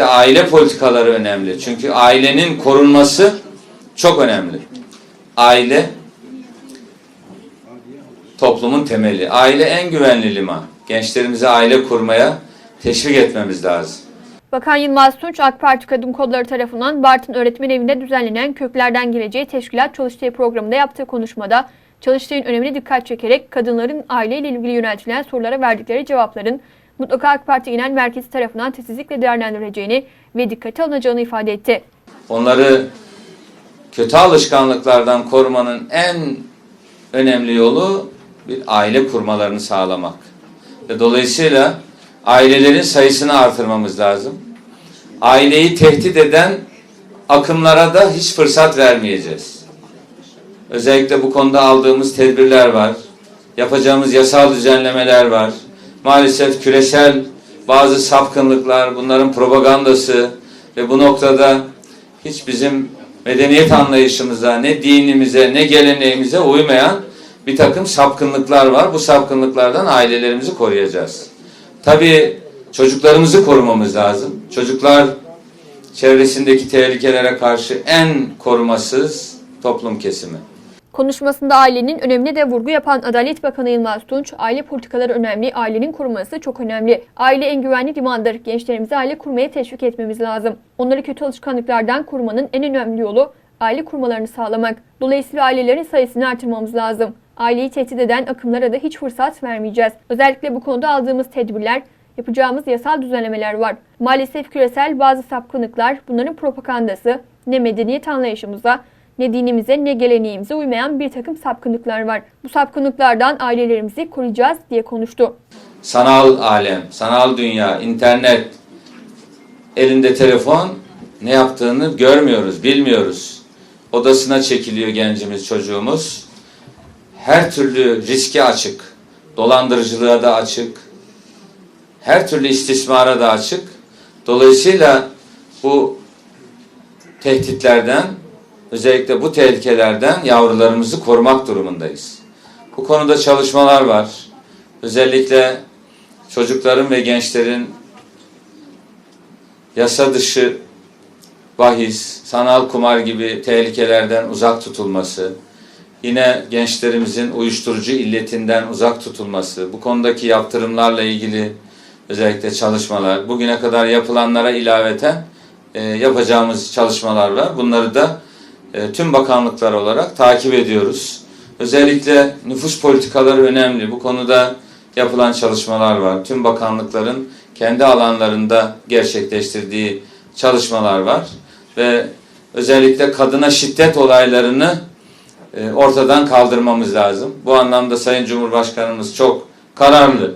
Aile politikaları önemli. Çünkü ailenin korunması çok önemli. Aile toplumun temeli. Aile en güvenli liman. Gençlerimize aile kurmaya teşvik etmemiz lazım. Bakan Yılmaz Tunç, AK Parti Kadın Kolları tarafından Bartın Öğretmen Evi'nde düzenlenen Köklerden Geleceğe Teşkilat Çalıştay programında yaptığı konuşmada Çalıştay'ın önemine dikkat çekerek kadınların aileyle ilgili yöneltilen sorulara verdikleri cevapların mutlaka AK Parti Genel Merkezi tarafından titizlikle değerlendirileceğini ve dikkate alınacağını ifade etti. Onları kötü alışkanlıklardan korumanın en önemli yolu bir aile kurmalarını sağlamak. Ve dolayısıyla ailelerin sayısını artırmamız lazım. Aileyi tehdit eden akımlara da hiç fırsat vermeyeceğiz. Özellikle bu konuda aldığımız tedbirler var. Yapacağımız yasal düzenlemeler var. Maalesef küresel bazı sapkınlıklar, bunların propagandası ve bu noktada hiç bizim medeniyet anlayışımıza, ne dinimize, ne geleneğimize uymayan bir takım sapkınlıklar var. Bu sapkınlıklardan ailelerimizi koruyacağız. Tabii çocuklarımızı korumamız lazım. Çocuklar çevresindeki tehlikelere karşı en korumasız toplum kesimi. Konuşmasında ailenin önemine de vurgu yapan Adalet Bakanı Yılmaz Tunç, aile politikaları önemli, ailenin kurulması çok önemli. Aile en güvenli limandır. Gençlerimizi aile kurmaya teşvik etmemiz lazım. Onları kötü alışkanlıklardan korumanın en önemli yolu aile kurmalarını sağlamak. Dolayısıyla ailelerin sayısını artırmamız lazım. Aileyi tehdit eden akımlara da hiç fırsat vermeyeceğiz. Özellikle bu konuda aldığımız tedbirler, yapacağımız yasal düzenlemeler var. Maalesef küresel bazı sapkınlıklar bunların propagandası ne medeniyet anlayışımıza ne dinimize ne geleneğimize uymayan bir takım sapkınlıklar var. Bu sapkınlıklardan ailelerimizi koruyacağız diye konuştu. Sanal alem, sanal dünya, internet, elinde telefon ne yaptığını görmüyoruz, bilmiyoruz. Odasına çekiliyor gencimiz, çocuğumuz. Her türlü riske açık, dolandırıcılığa da açık, her türlü istismara da açık. Dolayısıyla bu tehditlerden, özellikle bu tehlikelerden yavrularımızı korumak durumundayız. Bu konuda çalışmalar var. Özellikle çocukların ve gençlerin yasa dışı bahis, sanal kumar gibi tehlikelerden uzak tutulması, yine gençlerimizin uyuşturucu illetinden uzak tutulması, bu konudaki yaptırımlarla ilgili özellikle çalışmalar, bugüne kadar yapılanlara ilaveten e, yapacağımız çalışmalar var. Bunları da e, tüm bakanlıklar olarak takip ediyoruz. Özellikle nüfus politikaları önemli. Bu konuda yapılan çalışmalar var. Tüm bakanlıkların kendi alanlarında gerçekleştirdiği çalışmalar var. Ve özellikle kadına şiddet olaylarını e, ortadan kaldırmamız lazım. Bu anlamda Sayın Cumhurbaşkanımız çok kararlı.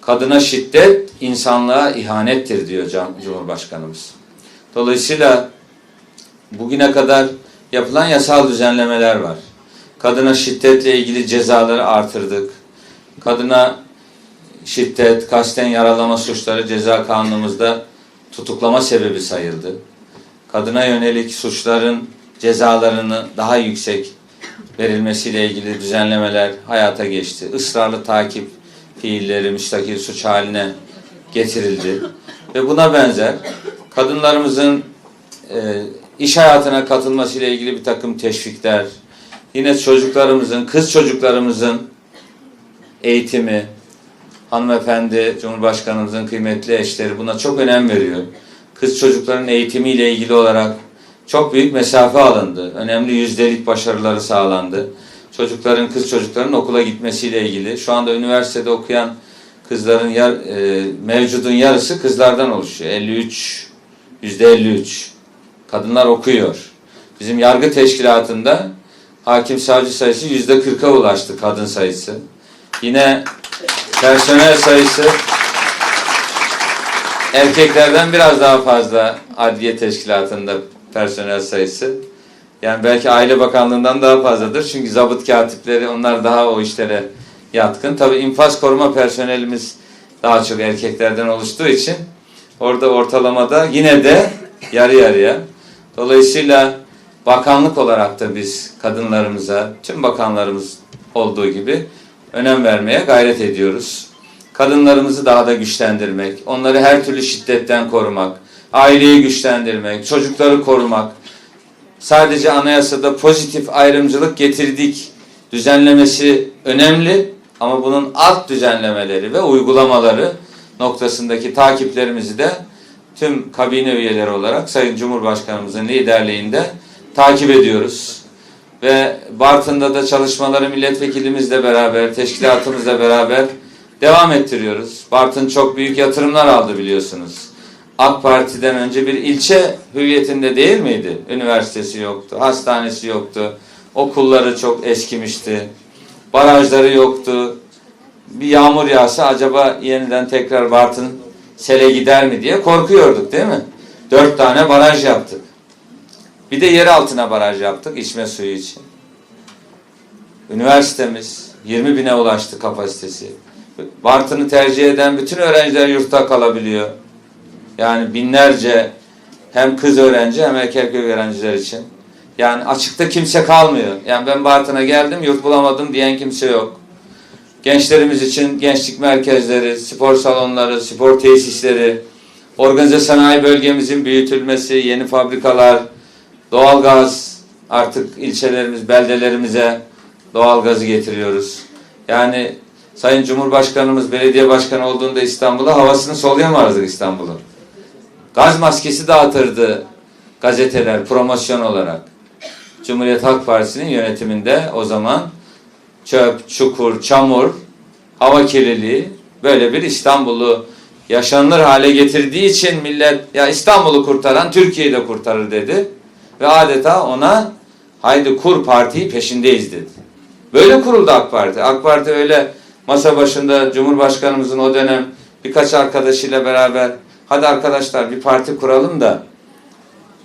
Kadına şiddet insanlığa ihanettir diyor Cumhurbaşkanımız. Dolayısıyla bugüne kadar yapılan yasal düzenlemeler var. Kadına şiddetle ilgili cezaları artırdık. Kadına şiddet, kasten yaralama suçları ceza kanunumuzda tutuklama sebebi sayıldı. Kadına yönelik suçların cezalarını daha yüksek verilmesiyle ilgili düzenlemeler hayata geçti. Israrlı takip fiilleri müstakil suç haline getirildi. Ve buna benzer kadınlarımızın e, iş hayatına katılmasıyla ilgili bir takım teşvikler, yine çocuklarımızın, kız çocuklarımızın eğitimi, hanımefendi, Cumhurbaşkanımızın kıymetli eşleri buna çok önem veriyor. Kız çocukların eğitimiyle ilgili olarak çok büyük mesafe alındı. Önemli yüzdelik başarıları sağlandı. Çocukların, kız çocukların okula gitmesiyle ilgili. Şu anda üniversitede okuyan kızların yar, e, mevcudun yarısı kızlardan oluşuyor. 53, yüzde 53. Kadınlar okuyor. Bizim yargı teşkilatında hakim savcı sayısı yüzde 40'a ulaştı kadın sayısı. Yine personel sayısı erkeklerden biraz daha fazla adliye teşkilatında personel sayısı. Yani belki Aile Bakanlığı'ndan daha fazladır. Çünkü zabıt katipleri onlar daha o işlere yatkın. Tabii infaz koruma personelimiz daha çok erkeklerden oluştuğu için orada ortalamada yine de yarı yarıya. Dolayısıyla bakanlık olarak da biz kadınlarımıza, tüm bakanlarımız olduğu gibi önem vermeye gayret ediyoruz. Kadınlarımızı daha da güçlendirmek, onları her türlü şiddetten korumak, aileyi güçlendirmek, çocukları korumak, sadece anayasada pozitif ayrımcılık getirdik düzenlemesi önemli ama bunun alt düzenlemeleri ve uygulamaları noktasındaki takiplerimizi de tüm kabine üyeleri olarak Sayın Cumhurbaşkanımızın liderliğinde takip ediyoruz. Ve Bartın'da da çalışmaları milletvekilimizle beraber, teşkilatımızla beraber devam ettiriyoruz. Bartın çok büyük yatırımlar aldı biliyorsunuz. AK Parti'den önce bir ilçe hüviyetinde değil miydi? Üniversitesi yoktu, hastanesi yoktu, okulları çok eskimişti, barajları yoktu. Bir yağmur yağsa acaba yeniden tekrar Bartın sele gider mi diye korkuyorduk değil mi? Dört tane baraj yaptık. Bir de yer altına baraj yaptık içme suyu için. Üniversitemiz 20 bine ulaştı kapasitesi. Bartın'ı tercih eden bütün öğrenciler yurtta kalabiliyor. Yani binlerce hem kız öğrenci hem erkek öğrenciler için. Yani açıkta kimse kalmıyor. Yani ben Bartın'a geldim yurt bulamadım diyen kimse yok. Gençlerimiz için gençlik merkezleri, spor salonları, spor tesisleri, organize sanayi bölgemizin büyütülmesi, yeni fabrikalar, doğalgaz artık ilçelerimiz, beldelerimize doğalgazı getiriyoruz. Yani Sayın Cumhurbaşkanımız belediye başkanı olduğunda İstanbul'a havasını soluyamazdık İstanbul'un. Gaz maskesi dağıtırdı gazeteler promosyon olarak. Cumhuriyet Halk Partisi'nin yönetiminde o zaman çöp, çukur, çamur, hava kirliliği böyle bir İstanbul'u yaşanılır hale getirdiği için millet ya İstanbul'u kurtaran Türkiye'yi de kurtarır dedi. Ve adeta ona haydi kur partiyi peşindeyiz dedi. Böyle kuruldu AK Parti. AK Parti öyle masa başında Cumhurbaşkanımızın o dönem birkaç arkadaşıyla beraber hadi arkadaşlar bir parti kuralım da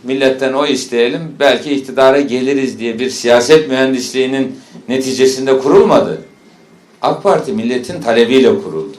milletten o isteyelim belki iktidara geliriz diye bir siyaset mühendisliğinin neticesinde kurulmadı. AK Parti milletin talebiyle kuruldu.